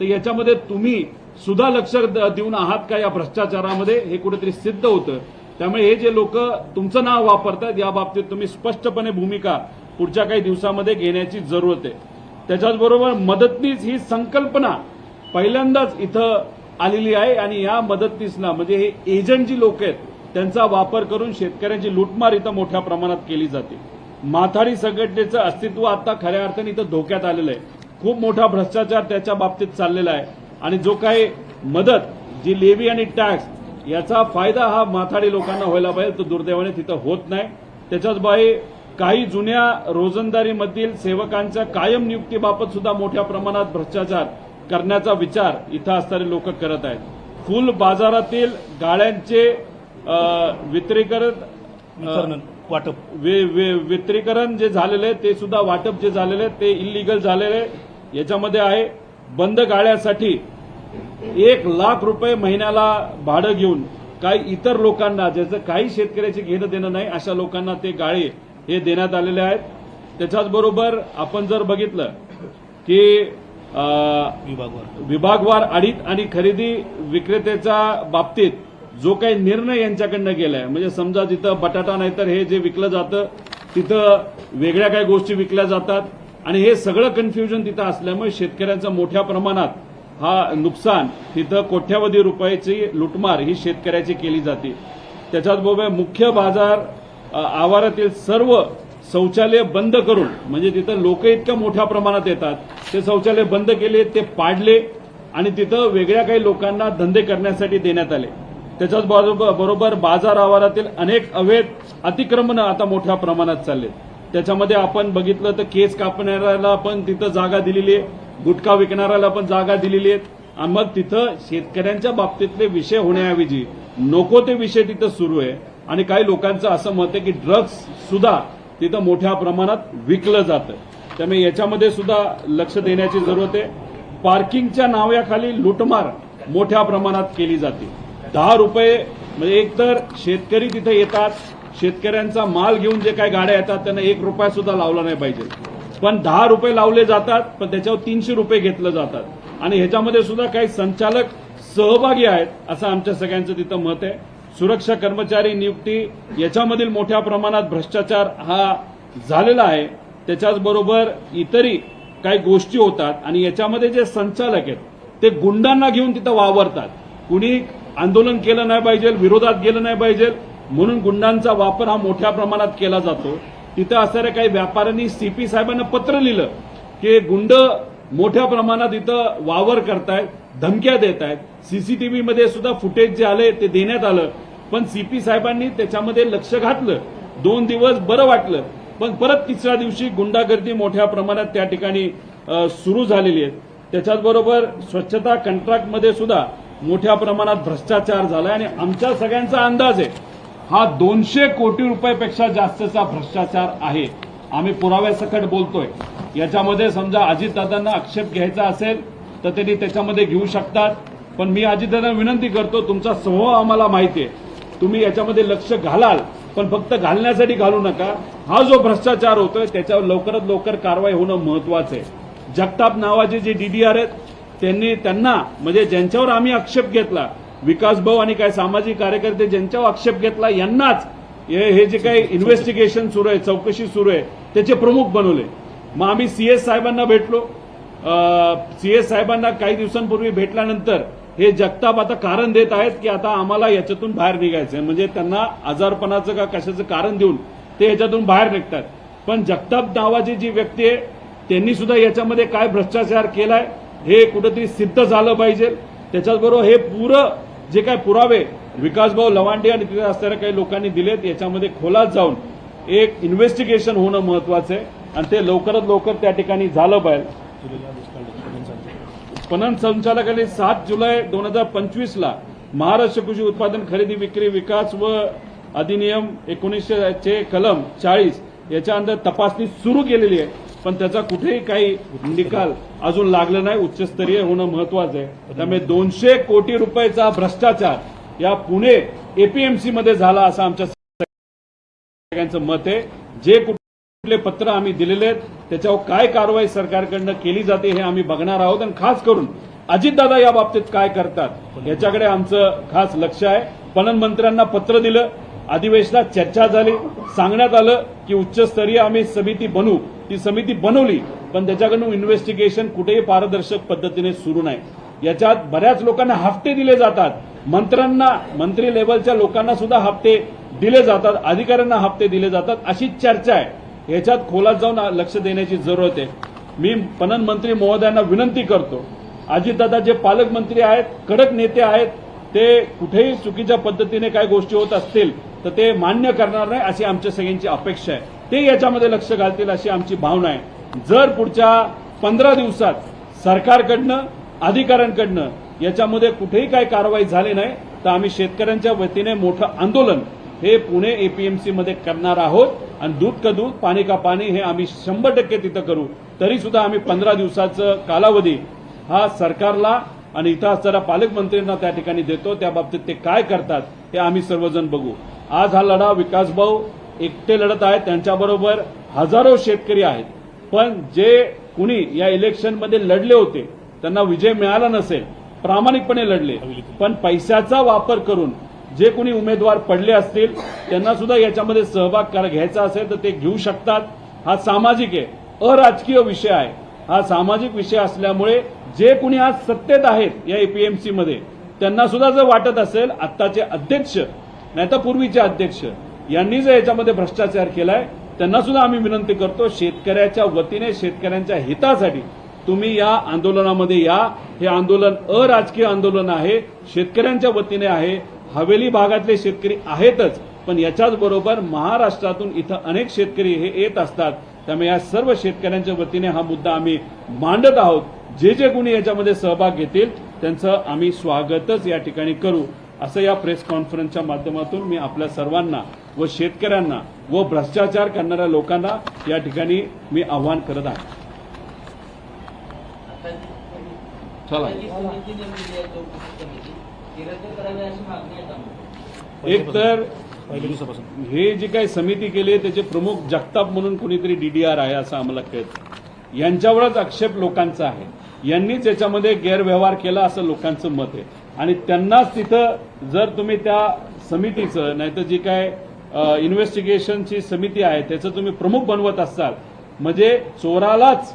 तर याच्यामध्ये तुम्ही सुद्धा लक्ष द- देऊन आहात का या भ्रष्टाचारामध्ये? हे कुठेतरी सिद्ध होतं. त्यामुळे हे जे लोक तुमचं नाव वापरतात या बाबतीत तुम्ही स्पष्टपणे भूमिका पुढच्या काही दिवसामध्ये घेण्याची जरूरत आहे. त्याच्याचबरोबर मदतनीस ही संकल्पना पहिल्यांदाच इथं आलेली आहे आणि या मदतनीसना म्हणजे हे एजंट जी लोक आहेत त्यांचा वापर करून शेतकऱ्यांची लुटमार इथं मोठ्या प्रमाणात केली जाते. माथाडी संघटनेचं अस्तित्व आता खऱ्या अर्थाने इथं धोक्यात आलेलं आहे. खूप मोठा भ्रष्टाचार त्याच्या बाबतीत चाललेला आहे. आणि जो काही मदत जी लेवी आणि टॅक्स याचा फायदा हा माथाडी लोकांना व्हायला पाहिजे तो दुर्दैवाने तिथं होत नाही. त्याच्याच बाई काही जुन्या रोजंदारीमधील सेवकांच्या कायम नियुक्तीबाबत सुद्धा मोठ्या प्रमाणात भ्रष्टाचार करण्याचा विचार इथं असणारे लोक करत आहेत. फुल बाजारातील गाड्यांचे अं, वित्रीकरण वाटप. वे- वे- वित्रीकरण जे झालेलं आहे ते सुद्धा वाटप जे झालेलं आहे ते इलिगल झालेलं आहे. याच्यामध्ये आहे बंद गाळ्यासाठी एक लाख रुपये महिन्याला भाडं घेऊन काही इतर लोकांना ज्याचं काही शेतकऱ्याची घेणं देणं नाही अशा लोकांना ते गाळे हे देण्यात आलेले आहेत. त्याच्याचबरोबर आपण जर बघितलं की विभागवार विभागवार आडीत आणि खरेदी विक्रेत्याच्या बाबतीत जो काही निर्णय यांच्याकडनं गेलाय म्हणजे समजा जिथं बटाटा नाहीतर हे जे विकलं जातं तिथं वेगळ्या काही गोष्टी विकल्या जातात. आणि हे सगळं कन्फ्युजन तिथं असल्यामुळे शेतकऱ्यांचं मोठ्या प्रमाणात हा नुकसान तिथं कोट्यावधी रुपयाची लुटमार ही शेतकऱ्याची केली जाते. त्याच्याचबरोबर मुख्य बाजार आवारातील सर्व शौचालय बंद करून म्हणजे तिथं लोक इतक्या मोठ्या प्रमाणात येतात ते शौचालय बंद केले ते पाडले आणि तिथं वेगळ्या काही लोकांना धंदे करण्यासाठी देण्यात आले. त्याच्याच बरोबर बरोबर बाजार आवारातील अनेक अवैध अतिक्रमणं आता मोठ्या प्रमाणात चालले त्याच्यामध्ये आपण बघितलं तर केस कापणाऱ्याला पण तिथं जागा दिलेली आहे. गुटखा विकणाऱ्याला पण जागा दिलेली आहेत. आणि मग तिथं शेतकऱ्यांच्या बाबतीतले विषय होण्याऐवजी नको ते विषय तिथं सुरू आहे. आणि काही लोकांचं असं मत आहे की ड्रग्स सुद्धा तिथं मोठ्या प्रमाणात विकलं जातं. त्यामुळे याच्यामध्ये सुद्धा लक्ष देण्याची जरूरत आहे. पार्किंगच्या नाव्याखाली लुटमार मोठ्या प्रमाणात केली जाते. दहा रुपये म्हणजे एकतर शेतकरी तिथे येतात शेतकऱ्यांचा माल घेऊन जे काही गाड्या येतात त्यांना एक रुपया सुद्धा लावला नाही पाहिजे. पण दहा रुपये लावले जातात पण त्याच्यावर तीनशे रुपये घेतलं जातात. आणि ह्याच्यामध्ये सुद्धा काही संचालक सहभागी आहेत असं आमच्या सगळ्यांचं तिथं मत आहे. सुरक्षा कर्मचारी नियुक्ती याच्यामधील मोठ्या प्रमाणात भ्रष्टाचार हा झालेला आहे. त्याच्याचबरोबर इतरही काही गोष्टी होतात आणि याच्यामध्ये जे संचालक आहेत ते गुंडांना घेऊन तिथं वावरतात. कुणी आंदोलन केलं नाही पाहिजे विरोधात गेलं नाही पाहिजे म्हणून गुंडांचा वापर हा मोठ्या प्रमाणात केला जातो. तिथं असणाऱ्या काही व्यापाऱ्यांनी सीपी साहेबांना पत्र लिहिलं की गुंड मोठ्या प्रमाणात इथं वावर करतायत धमक्या देत आहेत सीसीटीव्ही मध्ये सुद्धा फुटेज जे आले ते देण्यात आलं. पण सीपी साहेबांनी त्याच्यामध्ये लक्ष घातलं. दोन दिवस बरं वाटलं. पण परत तिसऱ्या दिवशी गुंडागर्दी मोठ्या प्रमाणात त्या ठिकाणी सुरू झालेली आहे. त्याच्याचबरोबर स्वच्छता कंट्रॅक्टमध्ये सुद्धा मोठ्या प्रमाणात भ्रष्टाचार झाला आणि आमच्या सगळ्यांचा अंदाज आहे हा दोनशे कोटी रुपयापेक्षा जास्तचा भ्रष्टाचार आहे. आम्ही पुराव्यासकट बोलतोय. याच्यामध्ये समजा अजितदादांना आक्षेप घ्यायचा असेल तर त्यांनी त्याच्यामध्ये घेऊ शकतात. पण मी अजितदादांना विनंती करतो तुमचा स्वभाव आम्हाला माहिती आहे तुम्ही याच्यामध्ये लक्ष घालाल पण फक्त घालण्यासाठी घालू नका. हा जो भ्रष्टाचार होतोय त्याच्यावर लवकरात लवकर कारवाई होणं महत्वाचं आहे. जगताप नावाचे जे डीडीआर आहेत त्यांनी त्यांना म्हणजे ज्यांच्यावर आम्ही आक्षेप घेतला विकास भाऊ आणि काय सामाजिक कार्यकर्ते ज्यांच्यावर आक्षेप घेतला यांनाच हे हे जे काही इन्व्हेस्टिगेशन सुरू आहे चौकशी सुरू आहे त्याचे प्रमुख बनवले. मग आम्ही सीएस साहेबांना भेटलो. सीएस साहेबांना काही दिवसांपूर्वी भेटल्यानंतर हे जगताप आता कारण देत आहेत की आता आम्हाला याच्यातून बाहेर निघायचं आहे. म्हणजे त्यांना आजारपणाचं का कशाचं कारण देऊन ते याच्यातून बाहेर निघतात. पण जगताप नावाची जी व्यक्ती आहे त्यांनी सुद्धा याच्यामध्ये काय भ्रष्टाचार केलाय हे कुठेतरी सिद्ध झालं पाहिजे. त्याच्याचबरोबर हे पुरं जे काय पुरावे विकासभाऊ लवांडे आणि तिथे असणाऱ्या काही लोकांनी दिलेत याच्यामध्ये खोलात जाऊन एक इन्व्हेस्टिगेशन होणं महत्वाचं आहे. आणि ते लवकरात लवकर त्या ठिकाणी झालं पाहिजे. पणन संचालकांनी सात जुलै दोन हजार पंचवीसला महाराष्ट्र कृषी उत्पादन खरेदी विक्री विकास व अधिनियम एकोणीसशे चे कलम चाळीस याच्या अंदर तपासणी सुरू केलेली आहे. पण त्याचा कुठेही काही निकाल अजून लागला नाही. उच्चस्तरीय होणं महत्वाचं आहे. त्यामुळे दोनशे कोटी रुपयाचा भ्रष्टाचार या पुणे एपीएमसी मध्ये झाला असं आमच्या सगळ्यांचं मत आहे. जे कुठले पत्र आम्ही दिलेले आहेत त्याच्यावर काय कारवाई सरकारकडनं केली जाते हे आम्ही बघणार आहोत. आणि खास करून अजितदादा या बाबतीत काय करतात याच्याकडे आमचं खास लक्ष आहे. पणन मंत्र्यांना पत्र दिलं अधिवेशनात चर्चा झाली सांगण्यात आलं की उच्चस्तरीय आम्ही समिती बनवू ती समिती बनवली पण त्याच्याकडून इन्व्हेस्टिगेशन कुठेही पारदर्शक पद्धतीने सुरू नाही. याच्यात बऱ्याच लोकांना हप्ते दिले जातात. मंत्र्यांना मंत्री लेवलच्या लोकांना सुद्धा हप्ते दिले जातात अधिकाऱ्यांना हप्ते दिले जातात अशी चर्चा आहे. याच्यात खोलात जाऊन लक्ष देण्याची जरूरत आहे. मी पणन मंत्री महोदयांना विनंती करतो. अजितदादा जे पालकमंत्री आहेत कडक नेते आहेत ते कुठेही चुकीच्या पद्धतीने काय गोष्टी होत असतील तर ते मान्य करणार नाही अशी आमच्या सगळ्यांची अपेक्षा आहे. ते याच्यामध्ये लक्ष घालतील अशी आमची भावना आहे. जर पुढच्या पंधरा दिवसात सरकारकडनं अधिकाऱ्यांकडनं याच्यामध्ये कुठेही काही कारवाई झाली नाही तर आम्ही शेतकऱ्यांच्या वतीने मोठं आंदोलन हे पुणे एपीएमसी मध्ये करणार आहोत. आणि दूध का दूध पाणी का पाणी हे आम्ही शंभर टक्के तिथं करू. तरी सुद्धा आम्ही पंधरा दिवसाचं कालावधी हा सरकारला आणि इथं असणाऱ्या पालकमंत्र्यांना त्या ठिकाणी देतो. त्या बाबतीत ते काय करतात हे आम्ही सर्वजण बघू. आज हा लढा विकास भाऊ एकटे लढत आहेत त्यांच्याबरोबर हजारो शेतकरी आहेत. पण जे कुणी या इलेक्शनमध्ये लढले होते त्यांना विजय मिळाला नसेल प्रामाणिकपणे लढले. पण पैशाचा वापर करून जे कोणी उमेदवार पडले असतील त्यांना सुद्धा याच्यामध्ये सहभाग घ्यायचा असेल तर ते घेऊ शकतात. हा सामाजिक आहे अराजकीय विषय आहे. हा सामाजिक विषय असल्यामुळे जे कोणी आज सत्तेत आहेत या एपीएमसी मध्ये त्यांना सुद्धा जर वाटत असेल आत्ताचे अध्यक्ष नाही तर पूर्वीचे अध्यक्ष यांनी जर याच्यामध्ये भ्रष्टाचार केलाय. त्यांना सुद्धा आम्ही विनंती करतो शेतकऱ्याच्या वतीने शेतकऱ्यांच्या हितासाठी तुम्ही या आंदोलनामध्ये या. हे आंदोलन अराजकीय आंदोलन आहे शेतकऱ्यांच्या वतीने आहे. हवेली भागातले शेतकरी आहेतच पण याच्याच बरोबर महाराष्ट्रातून इथं अनेक शेतकरी हे येत असतात. त्यामुळे या सर्व शेतकऱ्यांच्या वतीने हा मुद्दा आम्ही मांडत आहोत. जे जे कुणी याच्यामध्ये सहभाग घेतील त्यांचं आम्ही स्वागतच या ठिकाणी करू. असं या प्रेस कॉन्फरन्सच्या माध्यमातून मी आपल्या सर्वांना व शेतकऱ्यांना व भ्रष्टाचार करणाऱ्या लोकांना या ठिकाणी मी आव्हान करत आहे. चला. एक तर हे जी काही समिती केली आहे त्याचे प्रमुख जगताप म्हणून कोणीतरी डीडीआर आहे असं आम्हाला कळतं. यांच्यावरच आक्षेप लोकांचा आहे. यांनीच याच्यामध्ये गैरव्यवहार केला असं लोकांचं मत आहे. आणि त्यांनाच तिथं जर तुम्ही त्या समितीचं नाहीतर जी काय इन्व्हेस्टिगेशनची समिती आहे त्याचं तुम्ही प्रमुख बनवत असाल. म्हणजे चोरालाच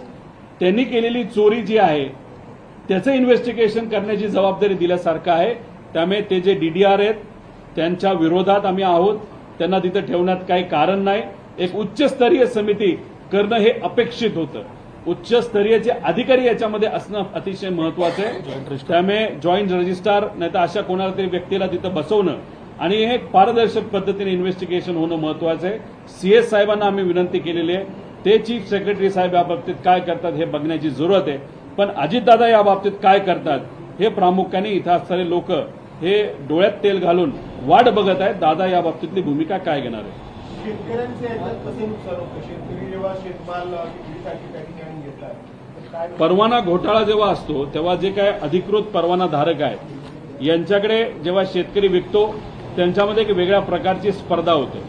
त्यांनी केलेली चोरी जी आहे त्याचं इन्व्हेस्टिगेशन करण्याची जबाबदारी दिल्यासारखं आहे. त्यामुळे ते जे डीडीआर आहेत त्यांच्या विरोधात आम्ही आहोत. त्यांना तिथं ठेवण्यात काही कारण नाही. एक उच्चस्तरीय समिती करणं हे अपेक्षित होतं. उच्चस्तरीय जे अधिकारी याच्यामध्ये असणं अतिशय महत्वाचं आहे. त्यामुळे जॉईंट रजिस्ट्रार नाही तर अशा कोणाला तरी व्यक्तीला तिथं बसवणं आणि हे पारदर्शक पद्धतीने इन्व्हेस्टिगेशन होणं महत्वाचं आहे. सीएस साहेबांना आम्ही विनंती केलेली आहे. ते चीफ सेक्रेटरी साहेब या बाबतीत काय करतात हे बघण्याची जरूरत आहे. पण अजितदादा या बाबतीत काय करतात हे प्रामुख्याने इथं असणारे लोक हे डोळ्यात तेल घालून वाट बघत आहेत. दादा या बाबतीतली भूमिका काय घेणार आहे? परवाना घोटाळा जेव्हा असतो तेव्हा जे काय अधिकृत परवाना धारक आहेत यांच्याकडे जेव्हा शेतकरी विकतो त्यांच्यामध्ये एक वेगळ्या प्रकारची स्पर्धा होते.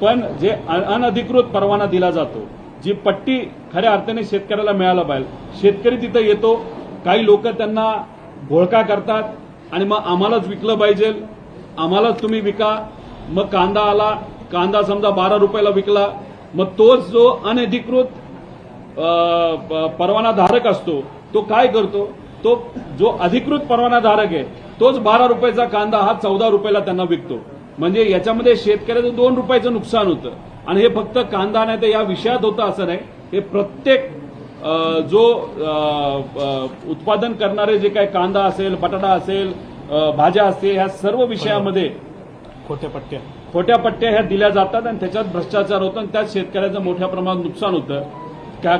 पण जे अनधिकृत परवाना दिला जातो जी पट्टी खऱ्या अर्थाने शेतकऱ्याला मिळायला पाहिजे. शेतकरी तिथं येतो काही लोक त्यांना घोळका करतात आणि मग आम्हालाच विकलं पाहिजे आम्हालाच तुम्ही विका. मग कांदा आला कांदा समजा बारा रुपयाला विकला मग तोच जो अनधिकृत परवानाधारक असतो तो काय करतो? तो जो अधिकृत परवानाधारक आहे तोच बारा रुपयाचा कांदा हा चौदा रुपयाला त्यांना विकतो. म्हणजे याच्यामध्ये शेतकऱ्याचं दोन रुपयाचं नुकसान होतं. आणि हे फक्त कांदा नाही तर या विषयात होतं असं नाही. हे प्रत्येक जो उत्पादन करणारे जे काही कांदा असेल बटाटा असेल भाज्या असतील ह्या सर्व विषयामध्ये खोट्या पट्ट्या. खोट्या पट्ट्या ह्या दिल्या जातात आणि त्याच्यात भ्रष्टाचार होतो आणि त्यात शेतकऱ्याचं मोठ्या प्रमाणात नुकसान होतं.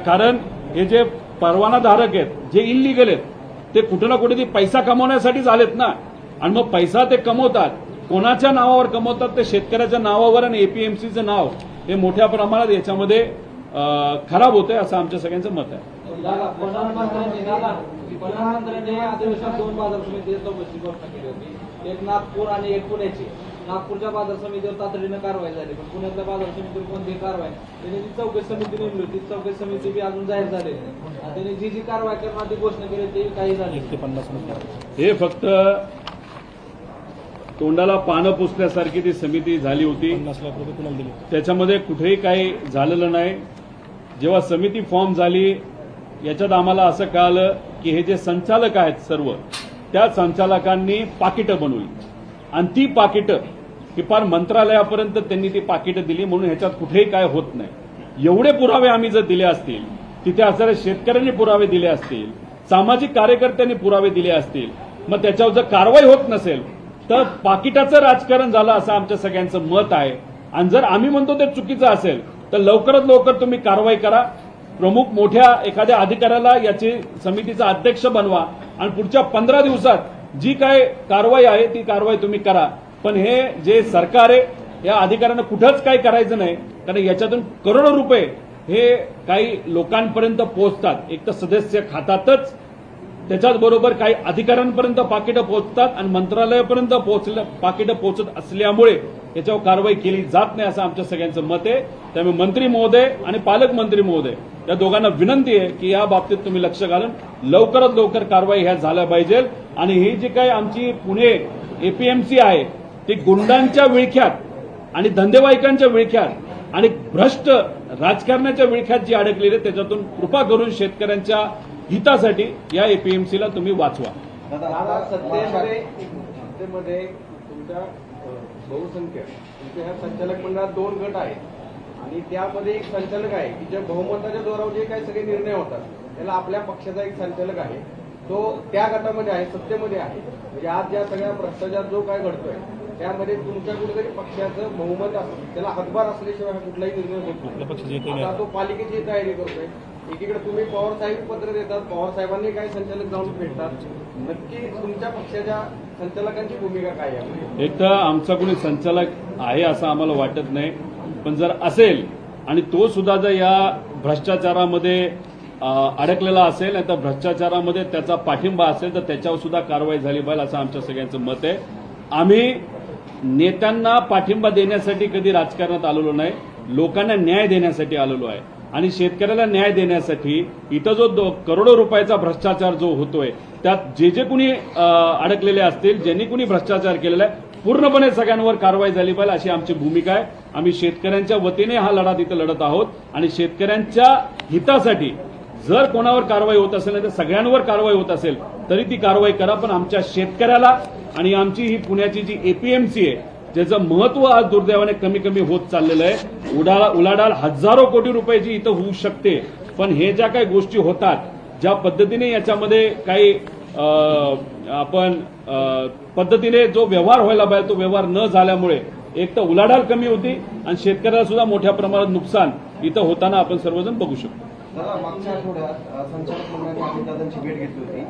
कारण हे जे परवानाधारक आहेत जे इलिगल आहेत ते कुठं ना कुठे पैसा कमवण्यासाठीच आलेत ना. आणि मग पैसा ते कमवतात. कोणाच्या नावावर कमवतात? ते शेतकऱ्याच्या नावावर आणि एपीएमसीचं नाव हे मोठ्या प्रमाणात याच्यामध्ये खराब होतंय असं आमच्या सगळ्यांचं मत आहे. दादा, दोन बाजार एक नागपूर आणि एक पुण्याची नागपूरच्या बाजार समितीवर तातडीनं कारवाई झाली पण पुण्यातल्या बाजार समितीवर कोणतीही कारवाई त्यांनी जी चौकशी समिती नेमली होती ती चौकशी समिती बी अजून जाहीर झालेली नाही. आणि त्यांनी जी जी कारवाई करणार ती घोषणा केली ती काही झाली ते पन्नासमध्ये हे फक्त तोंडाला पानं पुसल्यासारखी ती समिती झाली होती. त्याच्यामध्ये कुठेही काही झालेलं नाही. जेव्हा समिती फॉर्म झाली याच्यात आम्हाला असं कळालं की हे जे संचालक आहेत सर्व त्या संचालकांनी पाकिटं बनवली. आणि ती पाकिटं की फार मंत्रालयापर्यंत त्यांनी ती पाकिटं दिली म्हणून ह्याच्यात कुठेही काय होत नाही. एवढे पुरावे आम्ही जर दिले असतील तिथे असणाऱ्या शेतकऱ्यांनी पुरावे दिले असतील सामाजिक कार्यकर्त्यांनी पुरावे दिले असतील मग त्याच्यावर जर कारवाई होत नसेल तर पाकिटाचं राजकारण झालं असं आमच्या सगळ्यांचं मत आहे. आणि जर आम्ही म्हणतो ते चुकीचं असेल तर लवकरात लवकर तुम्ही कारवाई करा. प्रमुख मोठ्या एखाद्या अधिकाऱ्याला याची समितीचा अध्यक्ष बनवा. आणि पुढच्या पंधरा दिवसात जी काय कारवाई आहे ती कारवाई तुम्ही करा. पण हे जे सरकार आहे या अधिकाऱ्यांना कुठंच काही करायचं नाही. कारण याच्यातून करोडो रुपये हे काही लोकांपर्यंत पोहोचतात. एक तर सदस्य खातातच त्याच्याच बरोबर काही अधिकाऱ्यांपर्यंत पाकिटं पोहोचतात आणि मंत्रालयापर्यंत पोहोचलं पाकिटं पोहोचत असल्यामुळे याच्यावर कारवाई केली जात नाही असं आमच्या सगळ्यांचं मत आहे. त्यामुळे मंत्री महोदय आणि पालकमंत्री महोदय या दोघांना विनंती आहे की या बाबतीत तुम्ही लक्ष घालून लवकरात लवकर कारवाई ह्या झाल्या पाहिजे आणि ही जी काही आमची पुणे एपीएमसी आहे ते गुंडांच्या विळख्यात आणि धंदेवाईकांच्या विळख्यात आणि भ्रष्ट राजकारणाच्या विळख्यात जी अडकलेली त्याच्यातून कृपा करून शेतकऱ्यांच्या हितासाठी या एपीएमसीला तुम्ही वाचवा. सत्तेमध्ये तुमच्या बहुसंख्य तुमच्या ह्या संचालक मंडळात दोन गट आहेत. आणि त्यामध्ये एक संचालक आहे की ज्या बहुमताच्या जोरावर जे काही सगळे निर्णय होतात त्याला आपल्या पक्षाचा एक संचालक आहे. तो त्या गटामध्ये आहे सत्तेमध्ये आहे. म्हणजे आज ज्या सगळ्या भ्रष्टाचार जो काय घडतोय त्यामध्ये तुमच्या कुठेतरी पक्षाचं बहुमत असतं. त्याला हातभार असल्याशिवाय हा कुठलाही निर्णय होत नाही. आता तो पालिकेची तयारी करतोय. एकीकडे तुम्ही पवार साहेब पत्र देतात पवार साहेबांनी काही संचालक जाऊन भेटतात. नक्की तुमच्या पक्षाच्या संचालकांची भूमिका काय आहे? एक तर आमचा कोणी संचालक आहे असं आम्हाला वाटत नाही. पण जर असेल आणि तो सुद्धा जर या भ्रष्टाचारामध्ये अडकलेला असेल नाही तर भ्रष्टाचारामध्ये त्याचा पाठिंबा असेल तर त्याच्यावर सुद्धा कारवाई झाली पाहिजे असं आमच्या सगळ्यांचं मत आहे. आम्ही नेत्यांना पाठिंबा देण्यासाठी कधी राजकारणात आलेलो नाही लोकांना न्याय देण्यासाठी आलेलो आहे. आणि शेतकऱ्याला न्याय देण्यासाठी इथं जो करोडो रुपयाचा भ्रष्टाचार जो होतोय त्यात जे जे कुणी अडकलेले असतील ज्यांनी कुणी भ्रष्टाचार केलेला आहे पूर्णपणे सगळ्यांवर कारवाई झाली पाहिजे अशी आमची भूमिका आहे. आम्ही शेतकऱ्यांच्या वतीने हा लढा तिथं लढत आहोत आणि शेतकऱ्यांच्या हितासाठी जर कोणावर कारवाई होत असेल नाही तर सगळ्यांवर कारवाई होत असेल तरी ती कारवाई करा पण आमच्या शेतकऱ्याला आणि आमची ही पुण्याची जी एपीएमसी आहे ज्याचं महत्त्व आज दुर्दैवाने कमी कमी होत चाललेलं आहे. उडाला उलाढाल हजारो कोटी रुपयाची इथं होऊ शकते पण हे ज्या काही गोष्टी होतात ज्या पद्धतीने याच्यामध्ये काही आपण पद्धतीने जो व्यवहार व्हायला पाहिजे तो व्यवहार न झाल्यामुळे एक तर उलाढाल कमी होती आणि शेतकऱ्याला सुद्धा मोठ्या प्रमाणात नुकसान इथं होताना आपण सर्वजण बघू शकतो. दादा मागच्या आठवड्यात संचालक मंडळाने अजितदादांची भेट घेतली होती.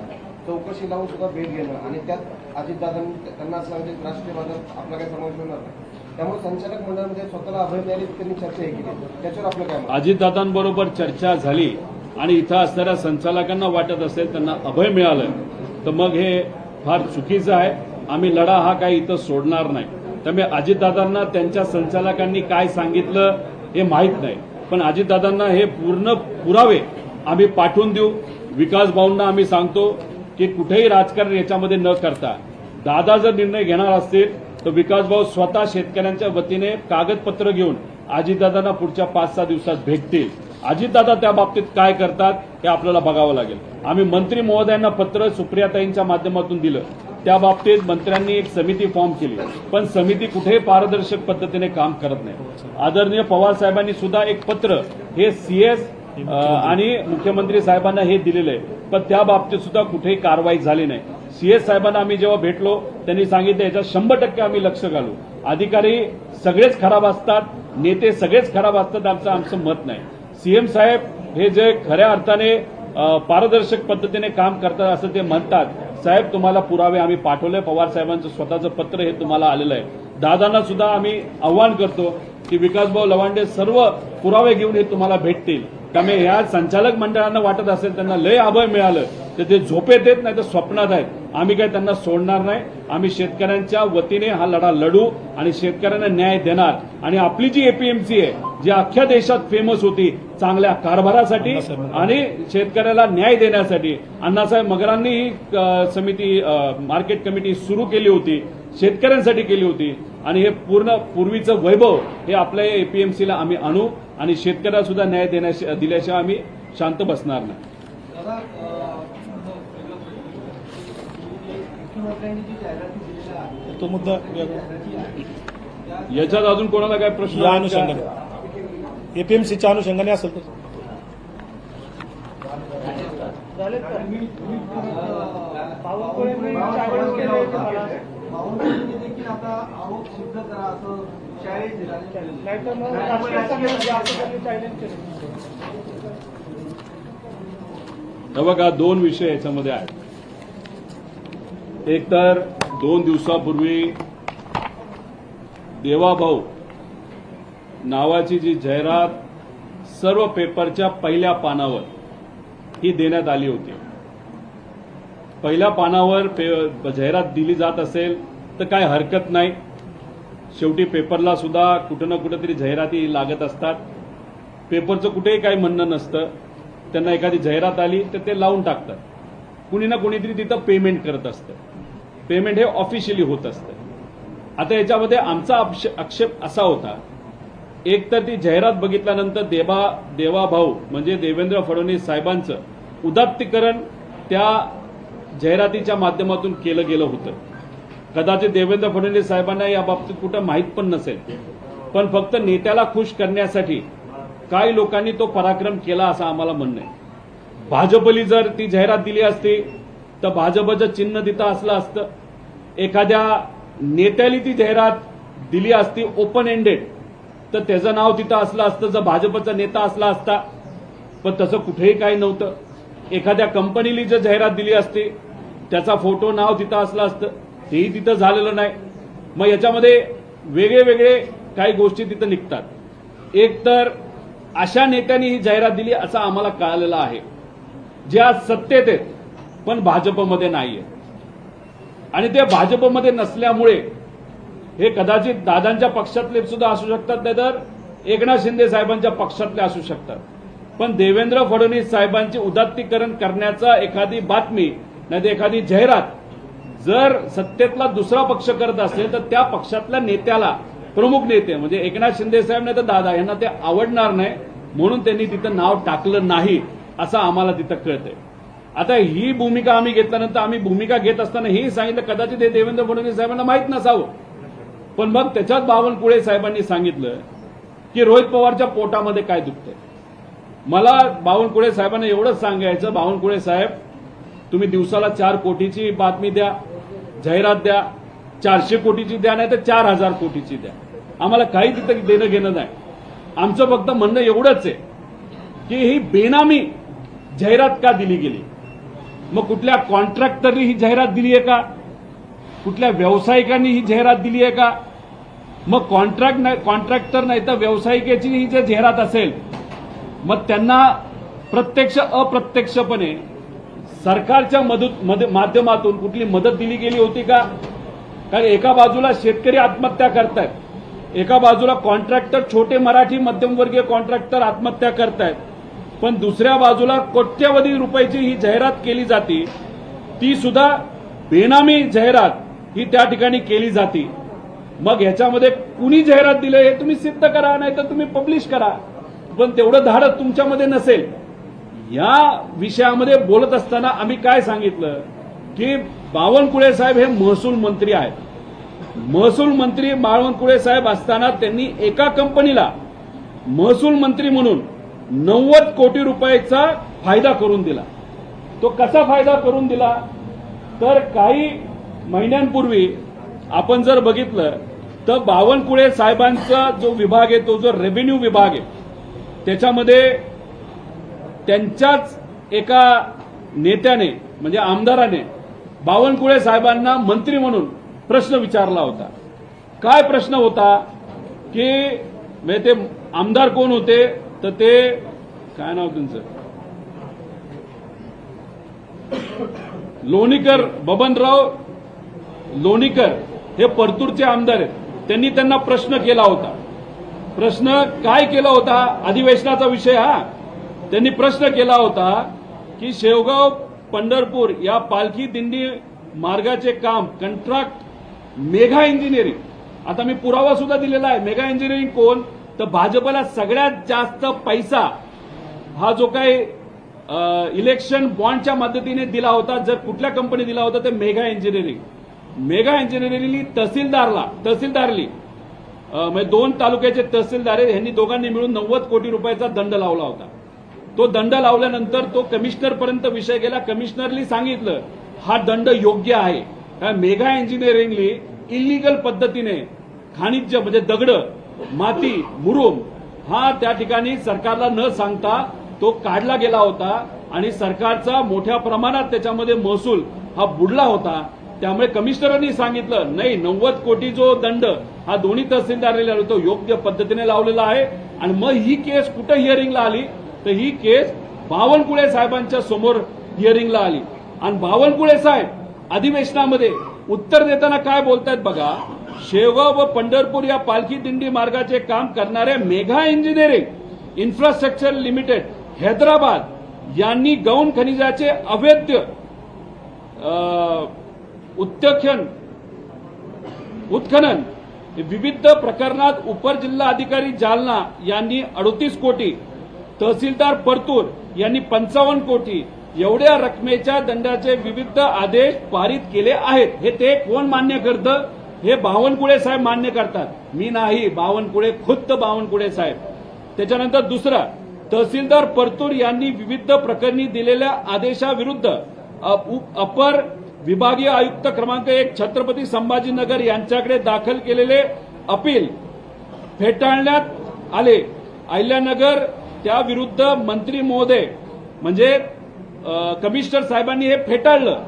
चौकशी लावून सुद्धा भेट घेणं आणि त्यात अजितदादांनी त्यांना असं सांगितलं राष्ट्रीय बाजार आपला काही समावेश होणार नाही. त्यामुळे संचालक मंडळामध्ये स्वतःला अभय मिळाली त्यांनी चर्चा हे केली. त्याच्यावर आपलं काय अजितदादांबरोबर चर्चा झाली आणि इथं असणाऱ्या संचालकांना वाटत असेल त्यांना अभय मिळालं तर मग हे फार चुकीचं आहे. आम्ही लढा हा काही इथं सोडणार नाही. त्यामुळे अजितदादांना त्यांच्या संचालकांनी काय सांगितलं हे माहीत नाही. पण अजितदादांना हे पूर्ण पुरावे आम्ही पाठवून देऊ. विकास भाऊंना आम्ही सांगतो की कुठेही राजकारण याच्यामध्ये न करता. दादा जर निर्णय घेणार असतील तर विकासभाऊ स्वतः शेतकऱ्यांच्या वतीने कागदपत्र घेऊन अजितदादांना पुढच्या पाच सहा दिवसात भेटतील. अजितदादा त्या बाबतीत काय करतात हे आपल्याला बघावं लागेल. आम्ही मंत्री महोदयांना पत्र सुप्रियाताईंच्या माध्यमातून दिलं. त्या बाबतीत मंत्र्यांनी एक समिती फॉर्म केली. पण समिती कुठेही पारदर्शक पद्धतीने काम करत नाही. आदरणीय पवार साहेबांनी सुद्धा एक पत्र हे सीएस आणि मुख्यमंत्री साहेबांना हे दिलेलं आहे. पण त्या बाबतीत सुद्धा कुठेही कारवाई झाली नाही. सीएस साहेबांना आम्ही जेव्हा भेटलो त्यांनी सांगितलं याच्यात शंभर टक्के आम्ही लक्ष घालू. अधिकारी सगळेच खराब असतात नेते सगळेच खराब असतात आमचं आमचं मत नाही. सीएम साहेब हे जे खऱ्या अर्थाने पारदर्शक पद्धतीने काम करतात असं ते म्हणतात. साहेब तुम्हाला पुरावे आम्ही पाठवले. पवार साहेबांचं स्वतःचं पत्र हे तुम्हाला आलेलं आहे. दादांना सुद्धा आम्ही आव्हान करतो की विकासभाऊ लवांडे सर्व पुरावे घेऊन हे तुम्हाला भेटतील. त्यामुळे ह्या संचालक मंडळांना वाटत असेल त्यांना लय अभय मिळालं. तर ते झोपेत येत नाही तर स्वप्नात आहेत. आम्ही काय त्यांना सोडणार नाही. आम्ही शेतकऱ्यांच्या वतीने हा लढा लढू आणि शेतकऱ्यांना न्याय देणार. आणि आपली जी एपीएमसी आहे जी अख्ख्या देशात फेमस होती चांगल्या कारभारासाठी आणि शेतकऱ्याला न्याय देण्यासाठी. अण्णासाहेब मगरांनी ही समिती मार्केट कमिटी सुरू केली होती शेतकऱ्यांसाठी केली होती. आणि हे पूर्ण पूर्वीचं वैभव हे आपल्या एपीएमसीला आम्ही आणू. आणि शेतकऱ्याला सुद्धा न्याय देण्याशी दिल्याशिवाय आम्ही शांत बसणार नाही तो मुद्दा. याच्यात अजून कोणाला काय प्रश्न या? अनुषंगाने एपीएमसीच्या अनुषंगाने असेल तर देखील आता आरोप सिद्ध करा असं चॅलेंज दिला हे बघा दोन विषय याच्यामध्ये आहेत. एक तर दोन दिवसापूर्वी देवाभाऊ नावाची जी जाहिरात सर्व पेपरच्या पहिल्या पानावर ही देण्यात आली होती. पहिल्या पानावर पे जाहिरात दिली जात असेल तर काय हरकत नाही. शेवटी पेपरला सुद्धा कुठं ना कुठं तरी जाहिराती लागत असतात. पेपरचं कुठेही काही म्हणणं नसतं. त्यांना एखादी जाहिरात आली तर ते लावून टाकतात. कुणी ना कुणीतरी तिथं पेमेंट करत असतं. पेमेंट हे ऑफिशियली होत असतं. आता याच्यामध्ये आमचा आक्षेप असा होता. एक तर ती जाहिरात बघितल्यानंतर देवा देवाभाऊ म्हणजे देवेंद्र फडणवीस साहेबांचं उदात्तीकरण त्या जाहिरातीच्या माध्यमातून केलं गेलं होतं. कदाचित देवेंद्र फडणवीस साहेबांना या बाबतीत कुठं माहीत पण नसेल. पण फक्त नेत्याला खुश करण्यासाठी काही लोकांनी तो पराक्रम केला असं आम्हाला म्हणणं आहे. भाजपली जर ती जाहिरात दिली असती तर भाजपचं चिन्ह तिथं असलं असतं. एखाद्या नेत्याली ती जाहिरात दिली असती ओपन एंडेड तर त्याचं नाव तिथं असलं असतं जर भाजपचा नेता असला असता. पण तसं कुठेही काही नव्हतं. एखाद्या कंपनीली जर जाहिरात दिली असती त्याचा फोटो नाव तिथं असलं असतं. तेही तिथं झालेलं नाही. मग याच्यामध्ये वेगळे वेगळे काही गोष्टी तिथं निघतात. एक तर अशा नेत्यांनी ही जाहिरात दिली असं आम्हाला कळालेलं आहे. जे आज सत्तेत आहेत पण भाजपमध्ये नाहीये. आणि ते भाजपमध्ये नसल्यामुळे हे कदाचित दादांच्या पक्षातले सुद्धा असू शकतात नाही तर एकनाथ शिंदे साहेबांच्या पक्षातले असू शकतात. पण देवेंद्र फडणवीस साहेबांचे उदात्तीकरण करण्याचा एखादी बातमी नाही तर एखादी जाहिरात जर सत्तेतला दुसरा पक्ष करत असेल तर त्या पक्षातल्या नेत्याला प्रमुख नेते म्हणजे एकनाथ शिंदे साहेब नाही तर दादा यांना ते आवडणार नाही म्हणून त्यांनी तिथं नाव टाकलं नाही असं आम्हाला तिथं कळतंय. आता ही भूमिका आम्ही घेतल्यानंतर आम्ही भूमिका घेत असताना हे सांगितलं कदाचित हे देवेंद्र फडणवीस साहेबांना माहीत नसावं. पण मग त्याच्यात बावनकुळे साहेबांनी सांगितलं की रोहित पवारच्या पोटामध्ये काय दुखतंय. मला बावनकुळे साहेबांना एवढंच सांगायचं बावनकुळे साहेब तुम्ही दिवसाला चार कोटीची बातमी द्या जाहिरात द्या चारशे कोटीची द्या नाही तर चार हजार कोटीची द्या. आम्हाला काही तिथं देणं घेणं नाही. आमचं फक्त म्हणणं एवढंच आहे की ही बेनामी जाहिरात का दिली गेली? मग कुठल्या कॉन्ट्रॅक्टरनी ही जाहिरात दिली आहे का? कुठल्या व्यावसायिकांनी ही जाहिरात दिली आहे का? मग कॉन्ट्रॅक्ट नाही कॉन्ट्रॅक्टर नाही तर व्यावसायिकाची ही जर जाहिरात असेल मग त्यांना प्रत्यक्ष अप्रत्यक्षपणे सरकारच्या मदत मद- माध्यमातून कुठली मदत दिली गेली होती का? कारण एका बाजूला शेतकरी आत्महत्या करतायत. एका बाजूला कॉन्ट्रॅक्टर छोटे मराठी मध्यमवर्गीय कॉन्ट्रॅक्टर आत्महत्या करतायत. पण दुसऱ्या बाजूला कोट्यवधी रुपयाची ही जाहिरात केली जाते ती सुद्धा बेनामी जाहिरात ही त्या ठिकाणी केली जाते. मग ह्याच्यामध्ये कुणी जाहिरात दिलं? हे तुम्ही सिद्ध करा नाही तर तुम्ही पब्लिश करा. पण तेवढं धाडस तुमच्यामध्ये नसेल. या विषयामध्ये बोलत असताना आम्ही काय सांगितलं? की बावनकुळे साहेब हे महसूल मंत्री आहेत. महसूल मंत्री बावनकुळे साहेब असताना त्यांनी एका कंपनीला महसूल मंत्री म्हणून नव्वद कोटी रुपयाचा फायदा करून दिला. तो कसा फायदा करून दिला? तर काही महिन्यांपूर्वी आपण जर बघितलं तर बावनकुळे साहेबांचा जो विभाग आहे तो जो रेव्हेन्यू विभाग आहे त्याच्यामध्ये त्यांच्याच एका नेत्याने म्हणजे आमदाराने बावनकुळे साहेबांना मंत्री म्हणून प्रश्न विचारला होता. काय प्रश्न होता? की म्हणजे ते आमदार कोण होते? तर ते काय नाव तुमचं लोणीकर बबनराव लोणीकर हे परतूरचे आमदार आहेत. त्यांनी त्यांना प्रश्न केला होता. प्रश्न काय केला होता? अधिवेशनाचा विषय हा. त्यांनी प्रश्न केला होता की शेवगाव पंढरपूर या पालखी दिंडी मार्गाचे काम कंट्राक्ट मेघा इंजिनिअरिंग आता मी पुरावा सुद्धा दिलेला आहे. मेगा इंजिनिअरिंग कोण? तर भाजपला सगळ्यात जास्त पैसा हा जो काही इलेक्शन बॉन्डच्या मदतीने दिला होता जर कुठल्या कंपनी दिला होता तर मेघा इंजिनिअरिंग मेगा इंजिनिअरिंगनी तहसीलदारला तहसीलदारली म्हणजे दोन तालुक्याचे तहसीलदार यांनी दोघांनी मिळून नव्वद कोटी रुपयाचा दंड लावला होता. तो दंड लावल्यानंतर तो कमिशनरपर्यंत विषय गेला. कमिशनरली सांगितलं हा दंड योग्य आहे. कारण मेगा इंजिनिअरिंगली इलिगल पद्धतीने खाणिज्य म्हणजे दगड माती मुरुम हा त्या ठिकाणी सरकारला न सांगता तो काढला गेला होता. आणि सरकारचा मोठ्या प्रमाणात त्याच्यामध्ये महसूल हा बुडला होता. त्यामुळे कमिशनरांनी सांगितलं नाही नव्वद कोटी जो दंड हा दोन्ही तहसीलदारांनी तो योग्य पद्धतीने लावलेला आहे. आणि मग ही केस कुठं हिअरिंगला आली? तर ही केस बावनकुळे साहेबांच्या समोर हिअरिंगला आली. आणि बावनकुळे साहेब अधिवेशनामध्ये उत्तर देताना काय बोलतायत बघा शेवगाव व पंढरपूर या पालखी दिंडी मार्गाचे काम करणाऱ्या Megha engineering infrastructure limited Hyderabad यांनी गौण खनिजाचे अवैध अ, उत्खनन उत्खनन विविध प्रकरणात उपर जालना यांनी अडतीस कोटी तहसीलदार परतूर यांनी पंचावन्न कोटी एवढ्या रकमेच्या दंडाचे विविध आदेश पारित केले आहेत. हे ते कोण मान्य करतं? हे बावनकुळे साहेब मान्य करतात. मी नाही बावनकुळे खुद्द बावनकुळे साहेब. त्याच्यानंतर दुसरा तहसीलदार परतूर यांनी विविध प्रकरणी दिलेल्या आदेशाविरुद्ध अप- अपर विभागीय आयुक्त क्रमांक एक छत्रपती संभाजीनगर यांच्याकडे दाखल केलेले अपील फेटाळण्यात आले. अहिल्यानगर त्याविरुद्ध मंत्री महोदय म्हणजे कमिशनर साहेबांनी हे फेटाळलं.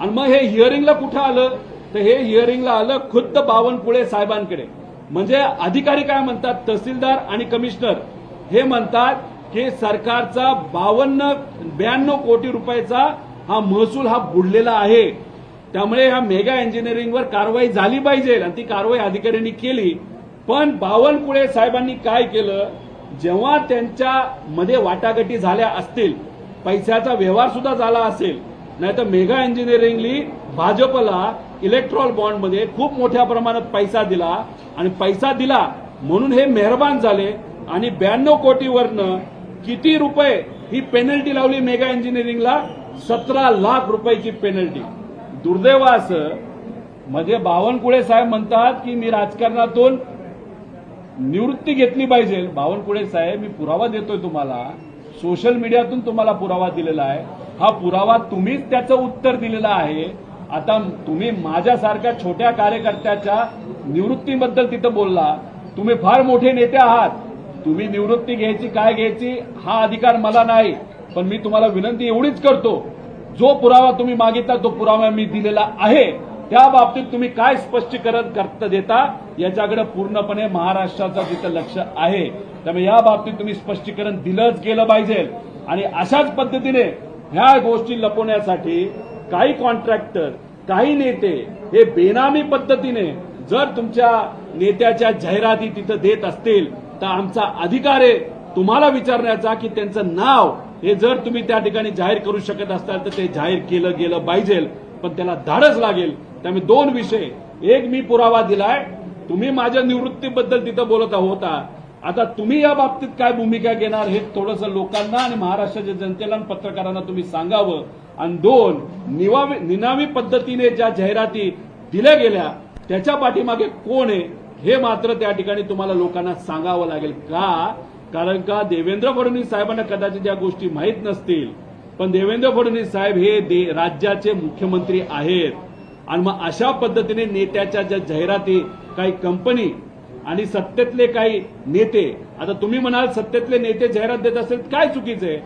आणि मग हे हिअरिंगला कुठं आलं? तर हे हिअरिंगला आलं खुद्द बावनकुळे साहेबांकडे. म्हणजे अधिकारी काय म्हणतात? तहसीलदार आणि कमिशनर. हे म्हणतात की सरकारचा बावन्न ब्याण्णव कोटी रुपयाचा हा महसूल हा बुडलेला आहे. त्यामुळे ह्या मेगा इंजिनिअरिंगवर कारवाई झाली पाहिजे. आणि ती कारवाई अधिकाऱ्यांनी केली. पण बावनकुळे साहेबांनी काय केलं? जेव्हा त्यांच्या मध्ये वाटाघाटी झाल्या असतील पैशाचा व्यवहार सुद्धा झाला असेल नाही तर मेगा इंजिनिअरिंगली भाजपला इलेक्ट्रॉल बॉन्डमध्ये खूप मोठ्या प्रमाणात पैसा दिला आणि पैसा दिला म्हणून हे मेहरबान झाले आणि ब्याण्णव कोटीवरनं किती रुपये ही पेनल्टी लावली मेगा इंजिनिअरिंगला? सतरा लाख रुपयाची पेनल्टी दुर्दैव असं म्हणजे बावनकुळे साहेब म्हणतात की मी राजकारणातून निवृत्ती घेतली पाहिजे. बावनकुळे साहेब मी पुरावा देतोय तुम्हाला. सोशल मीडियातून तुम्हाला पुरावा दिलेला आहे. हा पुरावा तुम्हीच त्याचं उत्तर दिलेलं आहे. आता तुम्ही माझ्यासारख्या छोट्या कार्यकर्त्याच्या निवृत्तीबद्दल तिथं बोलला. तुम्ही फार मोठे नेते आहात. तुम्ही निवृत्ती घ्यायची काय घ्यायची हा अधिकार मला नाही. पण मी तुम्हाला विनंती एवढीच करतो. जो पुरावा तुम्ही मागितला तो पुरावा मी दिलेला आहे. त्या बाबतीत तुम्ही काय स्पष्टीकरण करता देता याच्याकडे पूर्णपणे महाराष्ट्राचं तिथं लक्ष आहे त्यामुळे या बाबतीत तुम्ही स्पष्टीकरण दिलंच गेलं पाहिजे. आणि अशाच पद्धतीने ह्या गोष्टी लपवण्यासाठी काही कॉन्ट्रॅक्टर काही नेते हे बेनामी पद्धतीने जर तुमच्या नेत्याच्या जाहिराती तिथं देत असतील तर आमचा अधिकार आहे तुम्हाला विचारण्याचा की त्यांचं नाव हे जर तुम्ही त्या ठिकाणी जाहीर करू शकत असाल तर ते जाहीर केलं गेलं पाहिजे. पण त्याला धाडच लागेल. त्यामुळे दोन विषय. एक मी पुरावा दिलाय तुम्ही माझ्या निवृत्तीबद्दल तिथं बोलत होता आता तुम्ही या बाबतीत काय भूमिका घेणार हे थोडंसं लोकांना आणि महाराष्ट्राच्या जनतेला आणि पत्रकारांना तुम्ही सांगावं. आणि दोन निवावी निनावी पद्धतीने ज्या जाहिराती दिल्या गेल्या त्याच्या पाठीमागे कोण आहे हे मात्र त्या ठिकाणी तुम्हाला लोकांना सांगावं लागेल का? कारण का देवेंद्र फडणवीस साहेबांना कदाचित या गोष्टी माहीत नसतील. पण देवेंद्र फडणवीस साहेब हे दे- राज्याचे मुख्यमंत्री आहेत. आणि मग अशा पद्धतीने नेत्याच्या ज्या जाहिराती काही कंपनी आणि सत्तेतले काही नेते आता तुम्ही म्हणाल सत्तेतले नेते जाहिरात देत असेल काय चुकीचं आहे?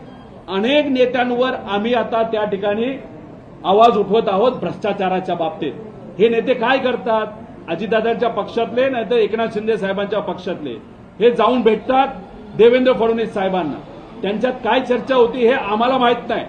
अनेक नेत्यांवर आम्ही आता त्या ठिकाणी आवाज उठवत आहोत भ्रष्टाचाराच्या बाबतीत. हे नेते काय करतात? अजितदादांच्या पक्षातले नाही तर एकनाथ शिंदे साहेबांच्या पक्षातले. हे जाऊन भेटतात देवेंद्र फडणवीस साहेबांना. त्यांच्यात काय चर्चा होती हे आम्हाला माहीत नाही.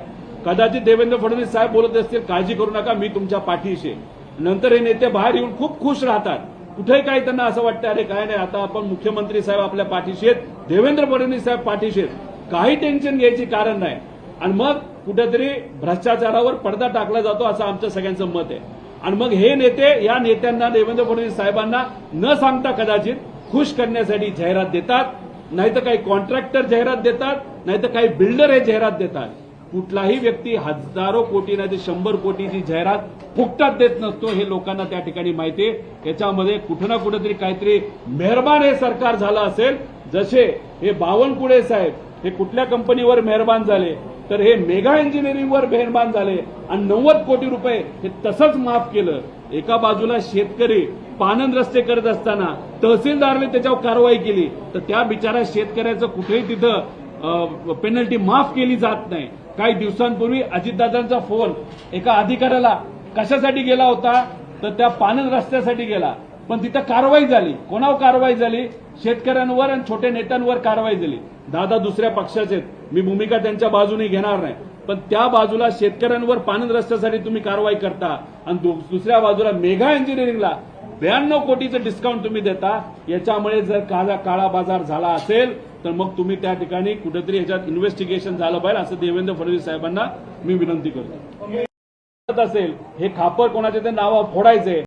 कदाचित देवेंद्र फडणवीस साहेब बोलत असतील काळजी करू नका मी तुमच्या पाठीशी नंतर हे नेते बाहेर येऊन खूप खुश राहतात. कुठेही काही त्यांना असं वाटतं अरे काय नाही आता आपण मुख्यमंत्री साहेब आपल्या पाठीशी आहेत देवेंद्र फडणवीस साहेब पाठीशी आहेत. काही टेन्शन घ्यायची कारण नाही. आणि मग कुठेतरी भ्रष्टाचारावर पडदा टाकला जातो असं आमचं सगळ्यांचं मत आहे. आणि मग हे नेते या नेत्यांना देवेंद्र फडणवीस साहेबांना न सांगता कदाचित खुश करण्यासाठी जाहिरात देतात. नाहीतर काही कॉन्ट्रॅक्टर जाहिरात देतात. नाहीतर काही बिल्डर हे जाहिरात देतात कुठलाही व्यक्ती हजारो कोटी नाही ते शंभर कोटीची जाहिरात फुकटात देत नसतो हे लोकांना त्या ठिकाणी माहिती आहे. याच्यामध्ये कुठं ना कुठेतरी काहीतरी मेहरबान हे सरकार झालं असेल. जसे हे बावनकुळे साहेब हे कुठल्या कंपनीवर मेहरबान झाले तर हे मेगा इंजिनिअरिंगवर मेहरबान झाले आणि नव्वद कोटी रुपये हे तसंच माफ केलं. एका बाजूला शेतकरी पानंद रस्ते करत असताना तहसीलदारने त्याच्यावर कारवाई केली तर त्या बिचारा शेतकऱ्याचं कुठेही तिथं पेनल्टी माफ केली जात नाही. काही दिवसांपूर्वी अजितदादांचा फोन एका अधिकाऱ्याला कशासाठी गेला होता? तर त्या पानन रस्त्यासाठी गेला. पण तिथं कारवाई झाली. कोणावर कारवाई झाली? शेतकऱ्यांवर आणि छोट्या नेत्यांवर कारवाई झाली. दादा दुसऱ्या पक्षाचे आहेत. मी भूमिका त्यांच्या बाजूने घेणार नाही. पण त्या बाजूला शेतकऱ्यांवर पानन रस्त्यासाठी तुम्ही कारवाई करता आणि दुसऱ्या बाजूला मेघा इंजिनिअरिंगला ब्याण्णव कोटीचं डिस्काउंट तुम्ही देता. याच्यामुळे जर काळा बाजार झाला असेल तर मग तुम्ही त्या ठिकाणी कुठेतरी याच्यात इन्व्हेस्टिगेशन झालं पाहिजे असं देवेंद्र फडणवीस साहेबांना मी विनंती करतो. असेल हे खापर कोणाचे ते नाव फोडायचे.